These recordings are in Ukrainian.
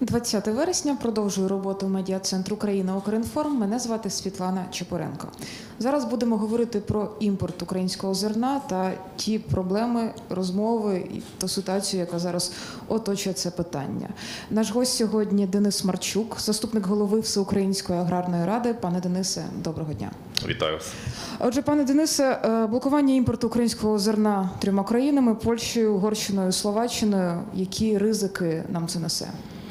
20 вересня продовжую роботу медіа-центру Україна Укрінформ. Мене звати Світлана Чепуренко. Зараз будемо говорити про імпорт українського зерна та ті проблеми, розмови і ту ситуацію, яка зараз оточує це питання. Наш гость сьогодні Денис Марчук, заступник голови Всеукраїнської аграрної ради. Пане Денисе, доброго дня. Вітаю вас. Отже, пане Денисе, е, блокування імпорту українського зерна трьома країнами Польщею, Угорщиною, Словаччиною. Які ризики нам це несе?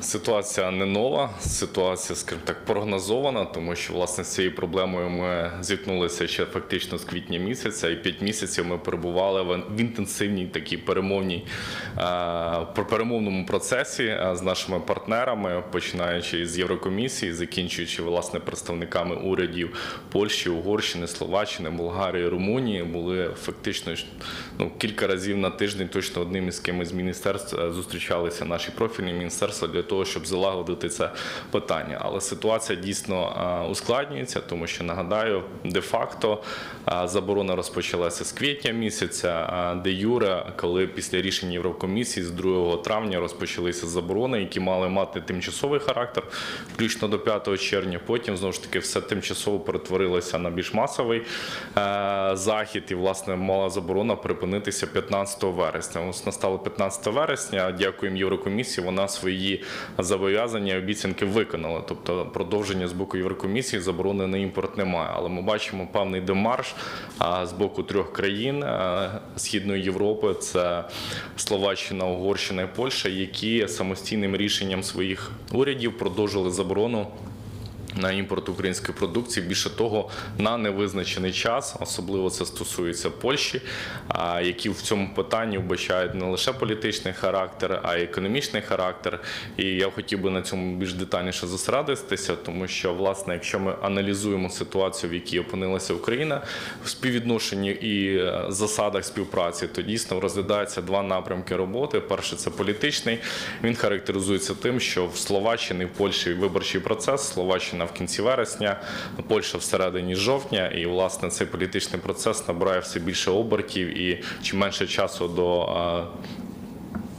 Ситуація не нова, ситуація, скажімо так, прогнозована, тому що власне з цією проблемою ми зіткнулися ще фактично з квітня місяця, і п'ять місяців ми перебували в інтенсивній такій перемовній е, перемовному процесі е, з нашими партнерами, починаючи з Єврокомісії, закінчуючи власне представниками урядів Польщі, Угорщини, Словаччини, Болгарії, Румунії, були фактично ну, кілька разів на тиждень точно одним із ким з міністерств е, зустрічалися наші профільні міністерства для того, щоб залагодити це питання. Але ситуація дійсно е, ускладнюється, тому що нагадаю, де-факто е, заборона розпочалася з квітня місяця, де юре, коли після рішення Єврокомісії з 2 травня розпочалися заборони, які мали мати тимчасовий характер, включно до 5 червня. Потім знову ж таки все тимчасово перетворилося на більш масовий е, захід, і власне мала заборона припинитися 15 вересня. Ось настало 15 вересня. Дякуємо Єврокомісії. Вона свої зобов'язання і обіцянки виконали. Тобто продовження з боку Єврокомісії заборони на імпорт немає. Але ми бачимо певний демарш з боку трьох країн Східної Європи: це Словаччина, Угорщина і Польща, які самостійним рішенням своїх урядів продовжили заборону. На імпорт української продукції більше того на невизначений час, особливо це стосується Польщі, які в цьому питанні вбачають не лише політичний характер, а й економічний характер. І я хотів би на цьому більш детальніше зосередитися, тому що власне, якщо ми аналізуємо ситуацію, в якій опинилася Україна в співвідношенні і е, засадах співпраці, то дійсно розглядається два напрямки роботи. Перший це політичний. Він характеризується тим, що в Словаччині, в Польщі виборчий процес, Словаччина в кінці вересня, Польща всередині жовтня, і власне цей політичний процес набирає все більше обертів, і чим менше часу до е,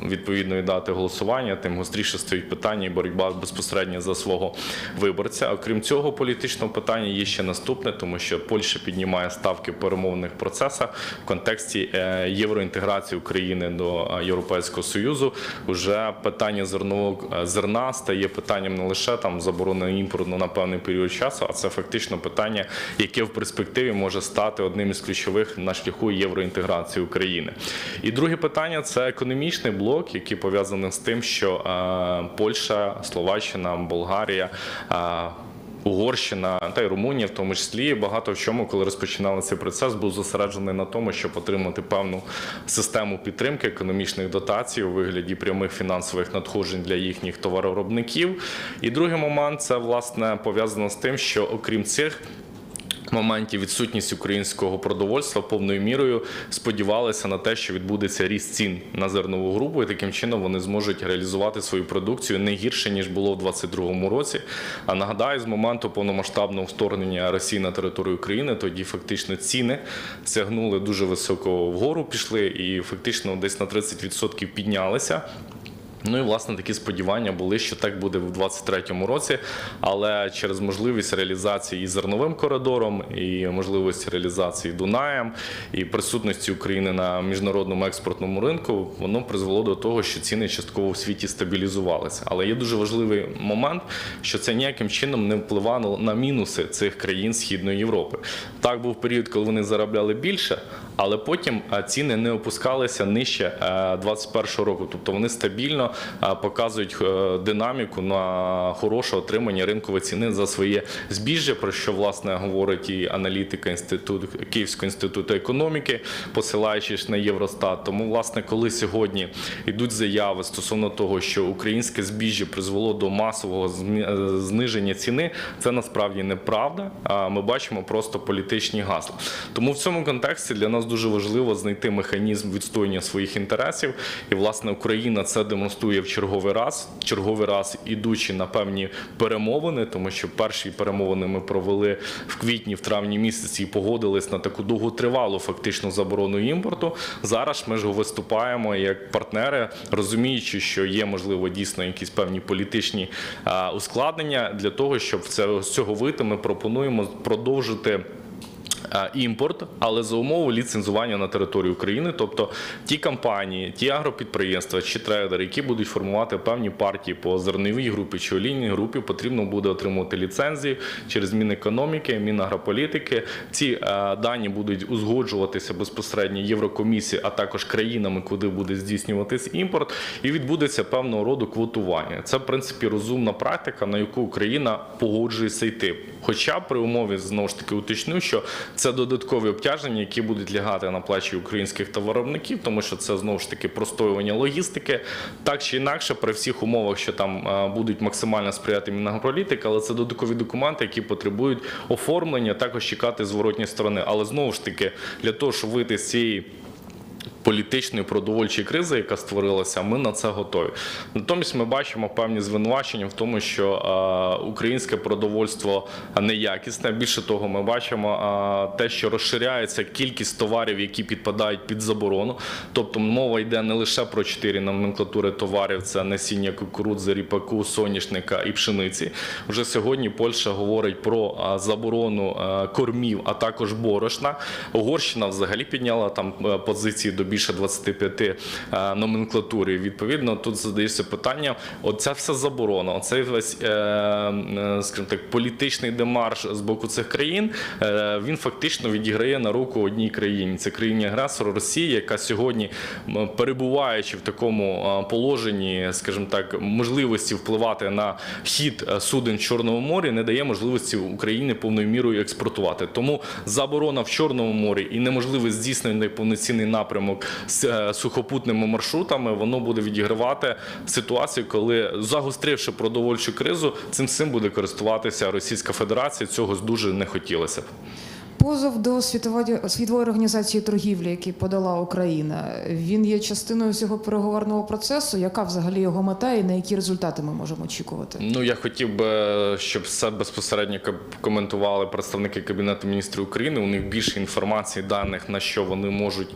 відповідної дати голосування, тим гостріше стоїть питання і боротьба безпосередньо за свого виборця. Окрім цього, політичного питання є ще наступне, тому що Польща піднімає ставки в перемовних процесах в контексті е, євроінтеграції України до е, Європейського союзу. Уже питання зернового е, зерна стає питанням не лише там заборони імпорту на певний період часу, а це фактично питання, яке в перспективі може стати одним із ключових на шляху євроінтеграції України. І друге питання це економічний блок, який пов'язаний з тим, що е, Польща, Словаччина, Болгарія. е, Угорщина та й Румунія, в тому числі багато в чому, коли розпочинали цей процес, був зосереджений на тому, щоб отримати певну систему підтримки економічних дотацій у вигляді прямих фінансових надходжень для їхніх товаровиробників. І другий момент це власне пов'язано з тим, що окрім цих моментів відсутність українського продовольства повною мірою сподівалися на те, що відбудеться ріст цін на зернову групу, і таким чином вони зможуть реалізувати свою продукцію не гірше ніж було в 2022 році. А нагадаю, з моменту повномасштабного вторгнення Росії на територію України тоді фактично ціни сягнули дуже високо вгору, пішли і фактично десь на 30% піднялися. Ну і власне такі сподівання були, що так буде в 2023 році, але через можливість реалізації і зерновим коридором, і можливість реалізації Дунаєм, і присутності України на міжнародному експортному ринку, воно призвело до того, що ціни частково в світі стабілізувалися. Але є дуже важливий момент, що це ніяким чином не впливало на мінуси цих країн Східної Європи. Так був період, коли вони заробляли більше, але потім е, ціни не опускалися нижче 2021 року, тобто вони стабільно е, показують е, динаміку на хороше отримання ринкової ціни за своє збіжжя, про що власне говорить і аналітика інституту Київського інституту економіки, посилаючись на Євростат. Тому, власне, коли сьогодні йдуть заяви стосовно того, що українське збіжжя призвело до масового е, зниження ціни, це насправді неправда. А Ми бачимо просто політичні гасла. Тому в цьому контексті для нас дуже важливо знайти механізм відстоєння своїх інтересів. І власне Україна це демонструє протестує в черговий раз, черговий раз ідучи на певні перемовини, тому що перші перемовини ми провели в квітні, в травні місяці і погодились на таку довготривалу фактично заборону імпорту. Зараз ми ж виступаємо як партнери, розуміючи, що є можливо дійсно якісь певні політичні ускладнення для того, щоб це з цього вийти. Ми пропонуємо продовжити. Е, Імпорт, але за умови ліцензування на території України, тобто ті компанії, ті агропідприємства чи трейдери, які будуть формувати певні партії по зерновій групі чи олійній групі, потрібно буде отримувати ліцензії через Мінекономіки, Мінагрополітики. Ці е, дані будуть узгоджуватися безпосередньо Єврокомісії, а також країнами, куди буде здійснюватись імпорт, і відбудеться певного роду квотування. Це в принципі розумна практика, на яку Україна погоджується йти. Хоча при умові знову ж таки уточню, що це додаткові обтяження, які будуть лягати на плечі українських товаровників, тому що це знову ж таки простоювання логістики. Так чи інакше, при всіх умовах, що там е, будуть максимально сприяти мінагрополітика, але це додаткові документи, які потребують оформлення, також чекати зворотні сторони. Але знову ж таки, для того, щоб вийти з цієї політичної продовольчої кризи, яка створилася, ми на це готові. Натомість ми бачимо певні звинувачення в тому, що українське продовольство неякісне. Більше того, ми бачимо те, що розширяється кількість товарів, які підпадають під заборону. Тобто мова йде не лише про чотири номенклатури товарів: це насіння кукурудзи, ріпаку, соняшника і пшениці. Вже сьогодні Польща говорить про заборону е, кормів, а також борошна. Угорщина взагалі підняла там е, позиції до більше 25 е, номенклатур. І відповідно тут задається питання: оця вся заборона, оцей весь е, е, скажімо так, політичний демарш з боку цих країн. Він фактично відіграє на руку одній країні. Це країні агресору Росії, яка сьогодні, перебуваючи в такому положенні, скажімо так, можливості впливати на хід суден в Чорному морі, не дає можливості Україні повною мірою експортувати. Тому заборона в Чорному морі і неможливість здійснення повноцінний напрямок з е, сухопутними маршрутами, воно буде відігравати ситуацію, коли загостривши продовольчу кризу, цим всім буде користуватися Російська Федерація. Цього дуже не хотілося б. Позов до світової світової організації торгівлі, який подала Україна, він є частиною цього переговорного процесу. Яка взагалі його мета і на які результати ми можемо очікувати? Ну я хотів би, щоб все безпосередньо коментували представники Кабінету міністрів України. У них більше інформації, даних на що вони можуть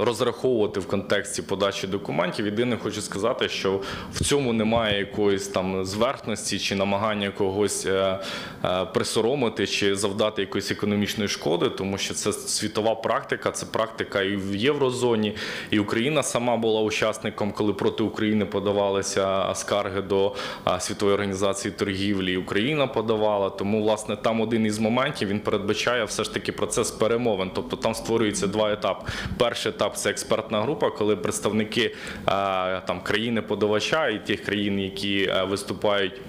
розраховувати в контексті подачі документів. Єдине, хочу сказати, що в цьому немає якоїсь там зверхності чи намагання когось е, е, присоромити чи завдати якоїсь економічної шкоди, тому що це світова практика, це практика і в єврозоні, і Україна сама була учасником, коли проти України подавалися скарги до світової організації торгівлі. і Україна подавала. Тому, власне, там один із моментів він передбачає все ж таки процес перемовин. Тобто там створюється два етапи. Перший етап це експертна група, коли представники там країни подавача і тих країн, які виступають.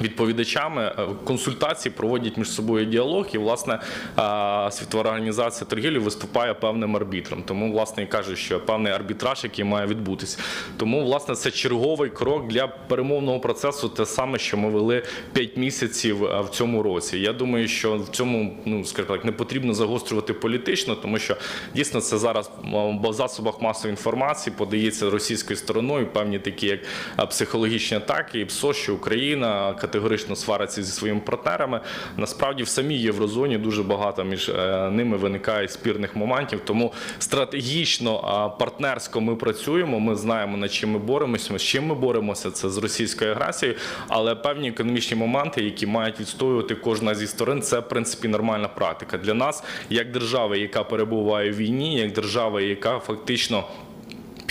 Відповідачами е, консультації проводять між собою діалог, і власне світова організація торгівлі виступає певним арбітром. Тому власне і кажуть, що певний арбітраж, який має відбутися. Тому власне це черговий крок для перемовного процесу. Те саме, що ми вели 5 місяців е, в цьому році. Я думаю, що в цьому ну скажімо так не потрібно загострювати політично, тому що дійсно це зараз в засобах масової інформації подається російською стороною певні такі як е, психологічні атаки, і ПСО, що Україна категорично свариться зі своїми партнерами. Насправді в самій єврозоні дуже багато між е, ними виникає спірних моментів. Тому стратегічно партнерсько ми працюємо. Ми знаємо над чим ми боремося. З чим ми боремося, це з російською агресією, але певні економічні моменти, які мають відстоювати кожна зі сторон, це в принципі нормальна практика для нас, як держави, яка перебуває в війні, як держава, яка фактично.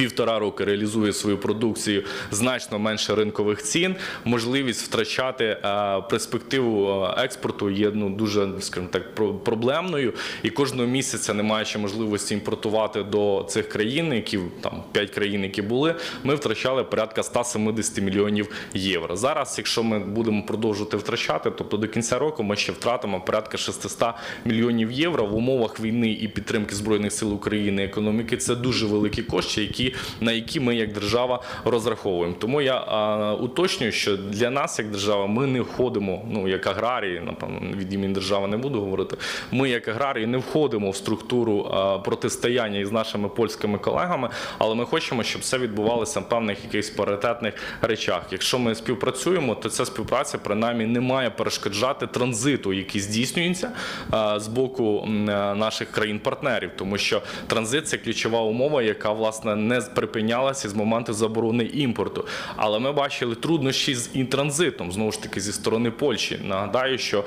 Півтора роки реалізує свою продукцію значно менше ринкових цін. Можливість втрачати е, перспективу е, експорту є ну дуже скажімо так про- проблемною. І кожного місяця, не маючи можливості імпортувати до цих країн, які там п'ять країн, які були, ми втрачали порядка 170 мільйонів євро. Зараз, якщо ми будемо продовжувати втрачати, тобто до кінця року ми ще втратимо порядка 600 мільйонів євро в умовах війни і підтримки збройних сил України економіки. Це дуже великі кошти, які на які ми як держава розраховуємо. Тому я а, уточнюю, що для нас, як держава, ми не входимо, ну як аграрії, напевно, від імені держави не буду говорити. Ми, як аграрії, не входимо в структуру а, протистояння із нашими польськими колегами, але ми хочемо, щоб все відбувалося в певних якихось паритетних речах. Якщо ми співпрацюємо, то ця співпраця принаймні не має перешкоджати транзиту, який здійснюється а, з боку наших країн-партнерів, тому що транзит це ключова умова, яка власне не припинялася з моменту заборони імпорту. Але ми бачили труднощі з і транзитом знову ж таки зі сторони Польщі. Нагадаю, що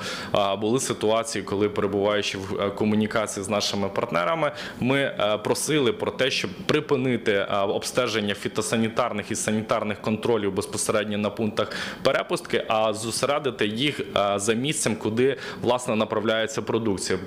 були ситуації, коли перебуваючи в е, комунікації з нашими партнерами, ми е, просили про те, щоб припинити е, обстеження фітосанітарних і санітарних контролів безпосередньо на пунктах перепустки, а зосередити їх за місцем, куди власне направляється продукція.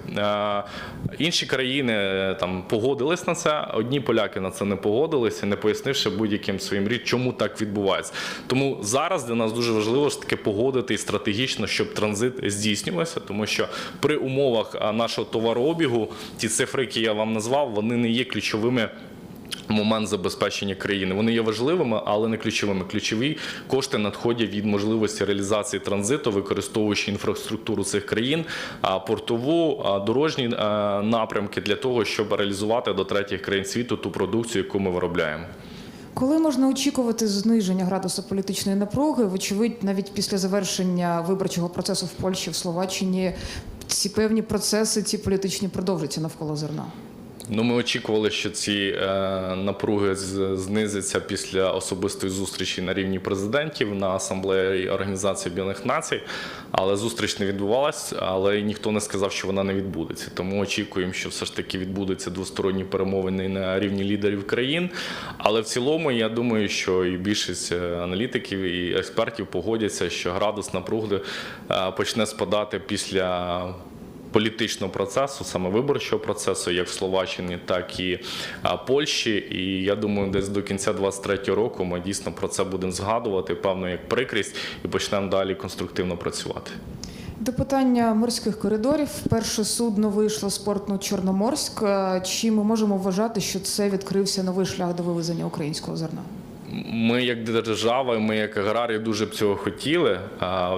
Інші країни там погодились на це. Одні поляки на це не погодилися, не пояснивши будь-яким своїм рід, чому так відбувається. Тому зараз для нас дуже важливо ж таки погодити і стратегічно, щоб транзит здійснювався, тому що при умовах нашого товарообігу ті цифри, які я вам назвав, вони не є ключовими. Момент забезпечення країни вони є важливими, але не ключовими. Ключові кошти надходять від можливості реалізації транзиту, використовуючи інфраструктуру цих країн, портову, дорожні е, напрямки для того, щоб реалізувати до третіх країн світу ту продукцію, яку ми виробляємо. Коли можна очікувати зниження градусу політичної напруги, вочевидь, навіть після завершення виборчого процесу в Польщі, в Словаччині, ці певні процеси, ці політичні продовжаться навколо зерна. Ну, ми очікували, що ці е, напруги знизяться після особистої зустрічі на рівні президентів на асамблеї Організації Об'єднаних Націй, але зустріч не відбувалась, але ніхто не сказав, що вона не відбудеться. Тому очікуємо, що все ж таки відбудуться двосторонні перемовини на рівні лідерів країн. Але в цілому, я думаю, що і більшість е, аналітиків і експертів погодяться, що градус напруги е, почне спадати після політичного процесу, саме виборчого процесу, як в Словаччині, так і Польщі. І я думаю, десь до кінця 23-го року ми дійсно про це будемо згадувати, певно, як прикрість, і почнемо далі конструктивно працювати. До питання морських коридорів. Перше судно вийшло з порту Чорноморськ. Е, Чи ми можемо вважати, що це відкрився новий шлях до вивезення українського зерна? Ми, як держава, ми як аграрії дуже б цього хотіли.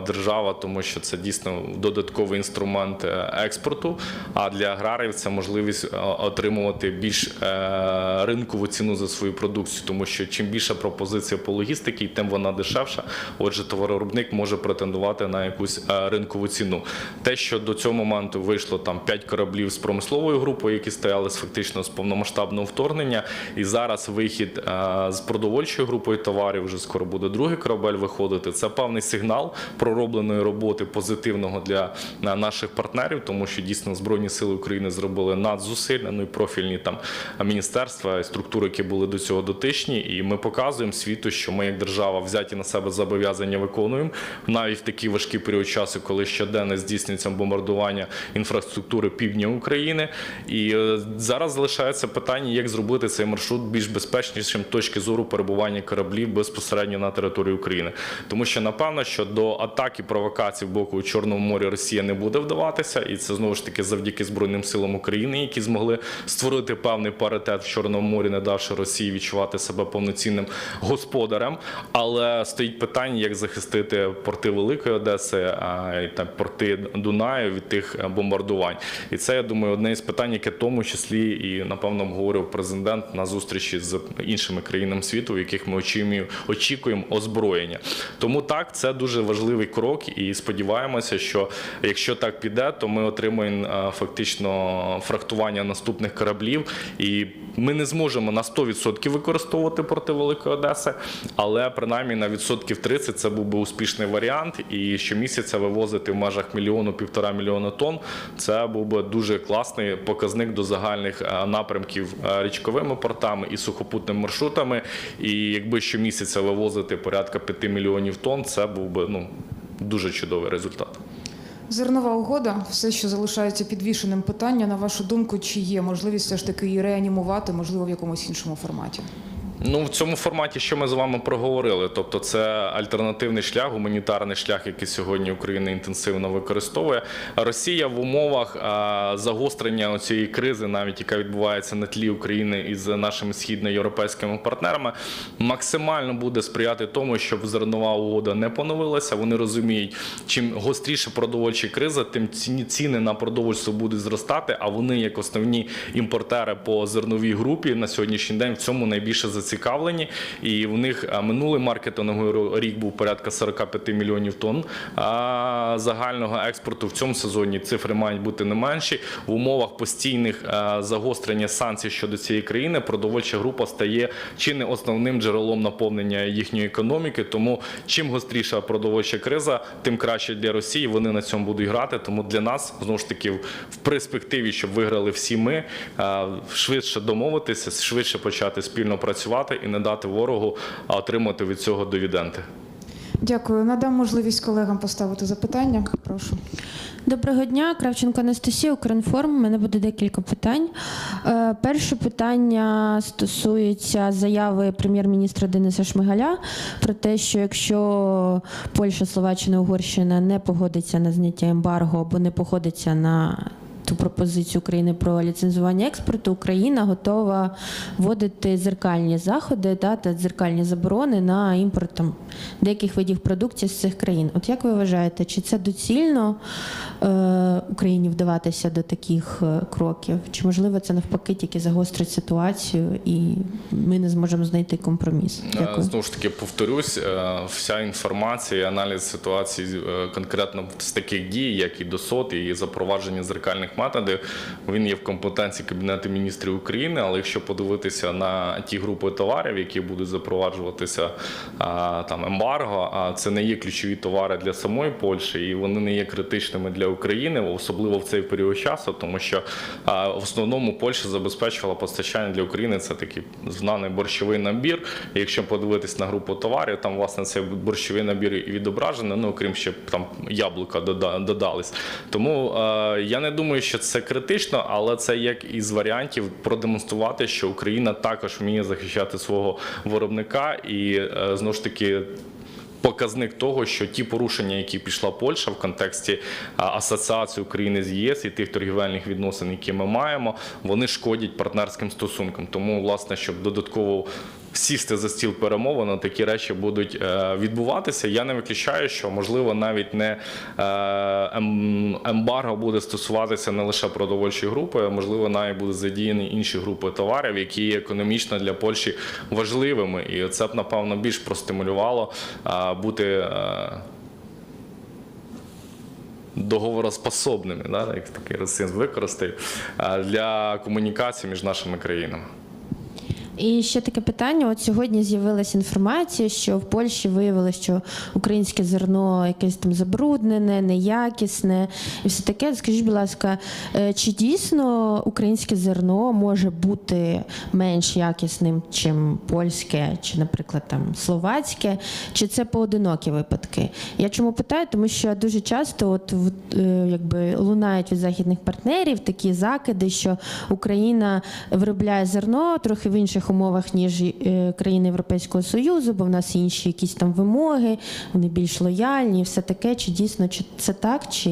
Держава, тому що це дійсно додатковий інструмент е, експорту. А для аграріїв це можливість е, отримувати більш е, ринкову ціну за свою продукцію, тому що чим більша пропозиція по логістиці, тим вона дешевша. Отже, товаровиробник може претендувати на якусь ринкову ціну. Те, що до цього моменту вийшло там 5 кораблів з промисловою групою, які стояли фактично з повномасштабного вторгнення, і зараз вихід з продовольчою групою товарів вже скоро буде другий корабель виходити. Це певний сигнал проробленої роботи позитивного для е, наших партнерів, тому що дійсно збройні сили України зробили надзусилля, ну і профільні там міністерства і структури, які були до цього дотичні. І ми показуємо світу, що ми як держава взяті на себе зобов'язання виконуємо навіть в такий важкий період часу, коли щоденно здійснюється бомбардування інфраструктури півдня України. І е, зараз залишається питання, як зробити цей маршрут більш безпечнішим точки зору перебування кораблів безпосередньо на території України. Тому що напевно, що до атаки провокацій в боку у Чорному морі Росія не буде вдаватися, і це знову ж таки завдяки Збройним силам України, які змогли створити певний паритет в Чорному морі, не давши Росії відчувати себе повноцінним господарем. Але стоїть питання, як захистити порти Великої Одеси а, і там порти Дунаю від тих е, бомбардувань. І це я думаю одне із питань, яке в тому числі і напевно обговорив президент на зустрічі з іншими країнами світу, в яких ми очікуємо, очікуємо озброєння. Тому так це дуже важливий крок, і сподіваємося, що якщо так піде, то ми отримаємо е, фактично фрахтування наступних кораблів, і ми не зможемо на 100% використовувати порти Великої Одеси, але принаймні на відсотків 30 це був би успішний варіант. І щомісяця вивозити в межах мільйону півтора мільйона тонн. Це був би дуже класний показник до загальних е, напрямків е, річковими портами і сухопутними маршрутами. І якби щомісяця вивозити порядка 5 мільйонів тонн, це був би ну дуже чудовий результат. Зернова угода все ще залишається підвішеним питання. На вашу думку, чи є можливість все ж таки її реанімувати, можливо, в якомусь іншому форматі? Ну в цьому форматі, що ми з вами проговорили, тобто це альтернативний шлях, гуманітарний шлях, який сьогодні Україна інтенсивно використовує. Росія в умовах загострення цієї кризи, навіть яка відбувається на тлі України із нашими східноєвропейськими партнерами, максимально буде сприяти тому, щоб зернова угода не поновилася. Вони розуміють, чим гостріше продовольча криза, тим ціни на продовольство будуть зростати. А вони, як основні імпортери по зерновій групі, на сьогоднішній день в цьому найбільше зацікавлені. І в них минулий маркетинговий рік був порядка 45 мільйонів тонн загального експорту. В цьому сезоні цифри мають бути не менші. В умовах постійних загострення санкцій щодо цієї країни продовольча група стає чи не основним джерелом наповнення їхньої економіки. Тому чим гостріша продовольча криза, тим краще для Росії. Вони на цьому будуть грати. Тому для нас знову ж таки в перспективі, щоб виграли всі ми, швидше домовитися, швидше почати спільно працювати і не дати ворогу а, отримати від цього дивіденди. Дякую. Надам можливість колегам поставити запитання. Прошу. Доброго дня, Кравченко Анастасія, Укрінформ. У мене буде декілька питань. Е, Перше питання стосується заяви прем'єр-міністра Дениса Шмигаля про те, що якщо Польща, Словаччина, Угорщина не погодиться на зняття ембарго або не погодиться на ту пропозицію України про ліцензування експорту, Україна готова вводити зеркальні заходи та, та зеркальні заборони на імпорт там, деяких видів продукції з цих країн. От як ви вважаєте, чи це доцільно е, Україні вдаватися до таких е, кроків? Чи можливо це навпаки тільки загострить ситуацію і ми не зможемо знайти компроміс? Е, Дякую. Знову ж таки, повторюсь, е, вся інформація, і аналіз ситуації конкретно з таких дій, як і ДОСОТ, і запровадження зеркальних методів, він є в компетенції Кабінету міністрів України. Але якщо подивитися на ті групи товарів, які будуть запроваджуватися там ембарго, а це не є ключові товари для самої Польщі, і вони не є критичними для України, особливо в цей період часу, тому що в основному Польща забезпечувала постачання для України. Це такий знаний борщовий набір. І якщо подивитись на групу товарів, там власне цей борщовий набір і відображений, ну окрім ще там яблука додались. Тому я не думаю, що це критично, але це як із варіантів продемонструвати, що Україна також вміє захищати свого виробника і е, знову ж таки. Показник того, що ті порушення, які пішла Польща в контексті асоціації України з ЄС і тих торгівельних відносин, які ми маємо, вони шкодять партнерським стосункам. Тому, власне, щоб додатково сісти за стіл перемовин, такі речі будуть е, відбуватися. Я не виключаю, що можливо навіть не е, ем- ембарго буде стосуватися не лише продовольчої групи, а можливо навіть будуть задіяні інші групи товарів, які є економічно для Польщі важливими, і це б напевно більш простимулювало е, бути. Договороспособними, да, як такий ресурс використаю, е, для комунікації між нашими країнами. І ще таке питання: от сьогодні з'явилася інформація, що в Польщі виявили, що українське зерно якесь там забруднене, неякісне і все таке. Скажіть, будь ласка, е, чи дійсно українське зерно може бути менш якісним, чим польське, чи, наприклад, там словацьке, чи це поодинокі випадки? Я чому питаю? Тому що дуже часто, от е, якби лунають від західних партнерів такі закиди, що Україна виробляє зерно трохи в інших умовах, ніж е, країни Європейського Союзу, бо в нас інші якісь там вимоги, вони більш лояльні, все таке. Чи дійсно чи це так, чи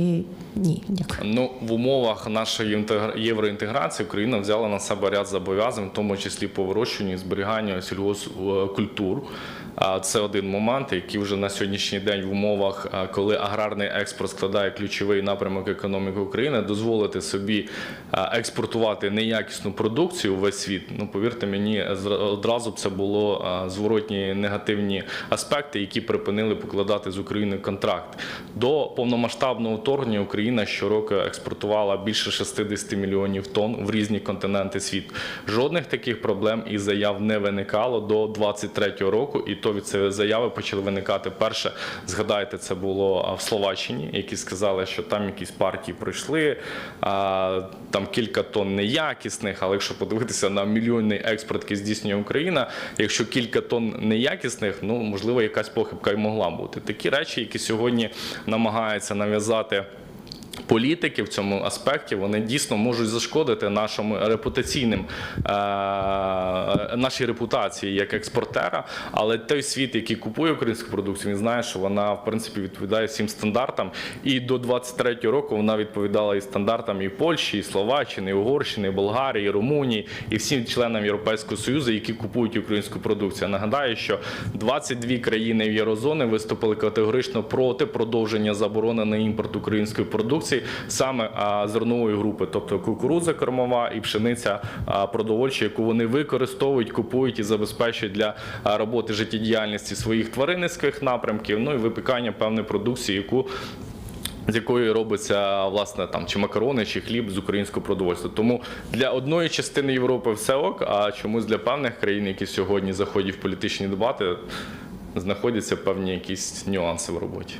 ні? Дякую. Ну, в умовах нашої інтегра- євроінтеграції Україна взяла на себе ряд зобов'язань, в тому числі по вирощуванню і зберіганню сільгоспкультур. А Це один момент, який вже на сьогоднішній день в умовах, коли аграрний експорт складає ключовий напрямок економіки України, дозволити собі експортувати неякісну продукцію весь світ. Ну повірте мені, одразу це було зворотні негативні аспекти, які припинили покладати з Україною контракт. До повномасштабного вторгнення Україна щороку експортувала більше 60 мільйонів тонн в різні континенти світу. Жодних таких проблем і заяв не виникало до 23-го року, і то від цієї заяви почали виникати перше. Згадайте, це було в Словаччині, які сказали, що там якісь партії пройшли, там кілька тонн неякісних. Але якщо подивитися на мільйонний експорт, який здійснює Україна, якщо кілька тонн неякісних, ну можливо, якась похибка й могла бути. Такі речі, які сьогодні намагаються нав'язати. Політики в цьому аспекті вони дійсно можуть зашкодити нашому репутаційним е, нашій репутації як експортера. Але той світ, який купує українську продукцію, він знає, що вона в принципі відповідає всім стандартам. І до 23-го року вона відповідала і стандартам і Польщі, і Словаччини, і Угорщини, і Болгарії, і Румунії, і всім членам Європейського союзу, які купують українську продукцію. Нагадаю, що 22 країни в Єврозони виступили категорично проти продовження заборони на імпорт української продукції саме а, зернової групи, тобто кукурудза кормова і пшениця продовольча, яку вони використовують, купують і забезпечують для роботи життєдіяльності своїх тваринницьких напрямків, ну і випікання певної продукції, яку з якої робиться власне там чи макарони, чи хліб з українського продовольства. Тому для одної частини Європи все ок, а чомусь для певних країн, які сьогодні заходять в політичні дебати, знаходяться певні якісь нюанси в роботі.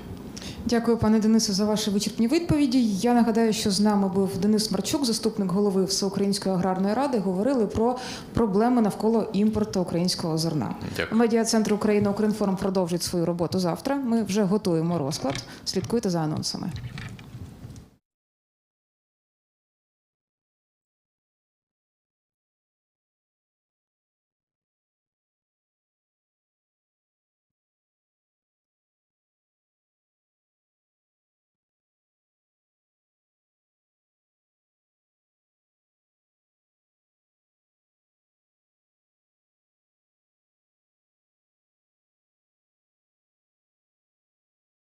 Дякую, пане Денисе, за ваші вичерпні відповіді. Я нагадаю, що з нами був Денис Марчук, заступник голови Всеукраїнської аграрної ради. Говорили про проблеми навколо імпорту українського зерна. Дякую. Медіа-центр України Укрінформ продовжить свою роботу завтра. Ми вже готуємо розклад. Слідкуйте за анонсами.